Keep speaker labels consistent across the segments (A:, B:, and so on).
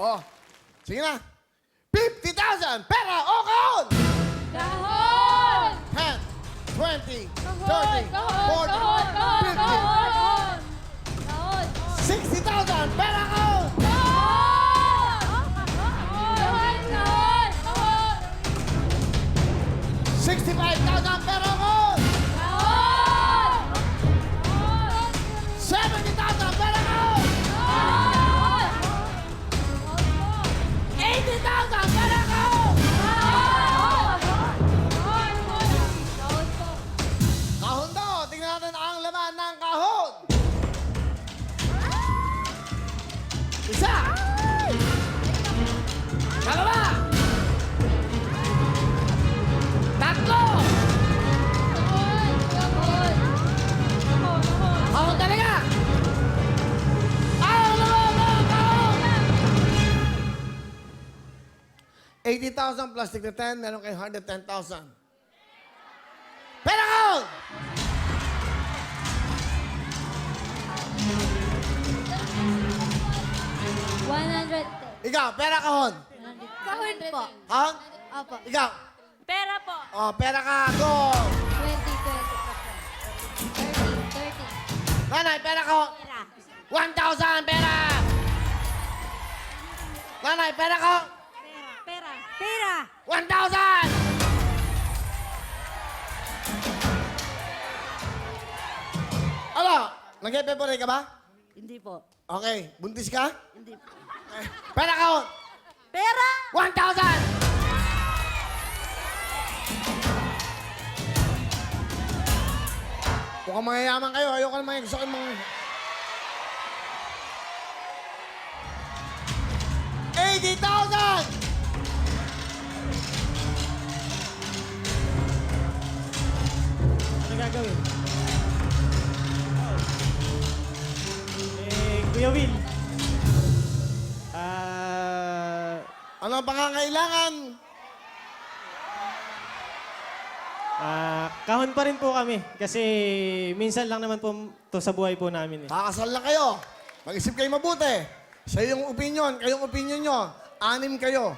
A: Oh, sige na. 50,000! Pera o kahon!
B: Kahon!
A: 10, 20, 30,
B: Kahon! Kahon! Kahon! Kahon!
A: 40,
B: Kahon! Kahon!
A: 50, 60,000! Pera! Kahon!
B: Kahon! Kahon! Kahon!
A: 65,000 Isa! Dalawa! Tatlo! Kahon talaga! Laman ng kahon! 80,000 plus tigna 10, meron kayo 110,000. Ikaw, pera kahon.
B: Kahon po.
A: Kahon?
B: Opo.
A: Ikaw.
B: Pera po.
A: Oh, pera ka. Go!
B: 20, 20 po. 30, 30.
A: Nanay, pera ko.
B: Pera.
A: 1,000 pera! Nanay, pera ko.
B: Pera. Pera.
A: 1,000! Ano? Nag-february ka ba?
C: Hindi po.
A: Okay. Buntis ka?
C: Hindi po.
A: Pera ka.
C: Pera!
A: 1,000! Mukhang mayayaman kayo. Ayoko naman gusto ko yung mga... 80,000!
D: Ano gagawin? Eh, Kuya Will.
A: Ano ang pangangailangan?
D: ah, kahon pa rin po kami. Kasi minsan lang naman po to sa buhay po namin eh.
A: Kakasal lang kayo. Mag-isip kayo mabuti. Sa iyong opinion, kayong opinion nyo, anim kayo.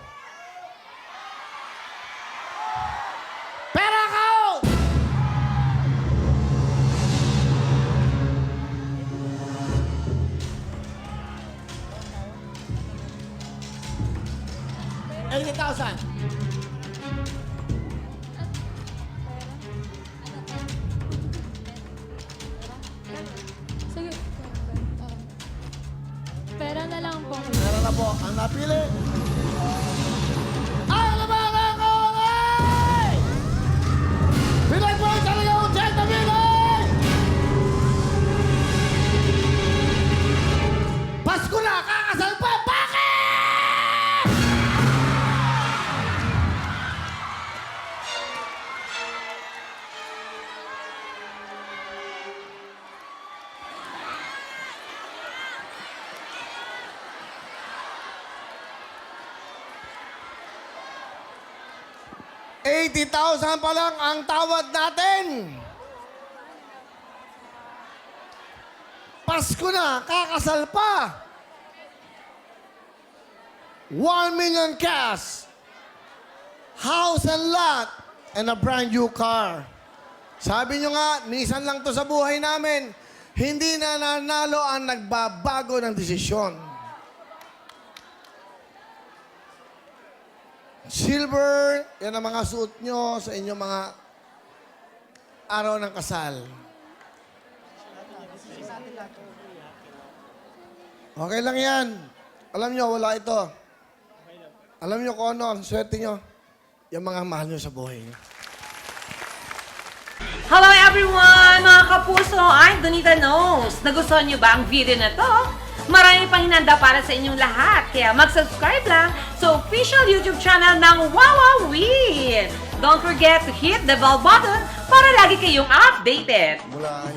A: 80,000.
B: Sige. Pera na lang po.
A: Meron na po ang napili. $80,000 pa lang ang tawad natin. Pasko na, kakasal pa. 1 million cash, house and lot, and a brand new car. Sabi nyo nga, nisan lang to sa buhay namin. Hindi na nanalo ang nagbabago ng desisyon. Silver, yan ang mga suot nyo sa inyong mga araw ng kasal. Okay lang yan. Alam nyo, wala ito. Alam nyo kung ano ang swerte nyo? Yung mga mahal nyo sa buhay nyo.
E: Hello everyone! Mga kapuso, I'm Donita Knows. Nagustuhan niyo ba ang video na to? Marami pang hinanda para sa inyong lahat. Kaya mag-subscribe lang sa official YouTube channel ng Wawa Win. Don't forget to hit the bell button para lagi kayong updated.
A: Mula.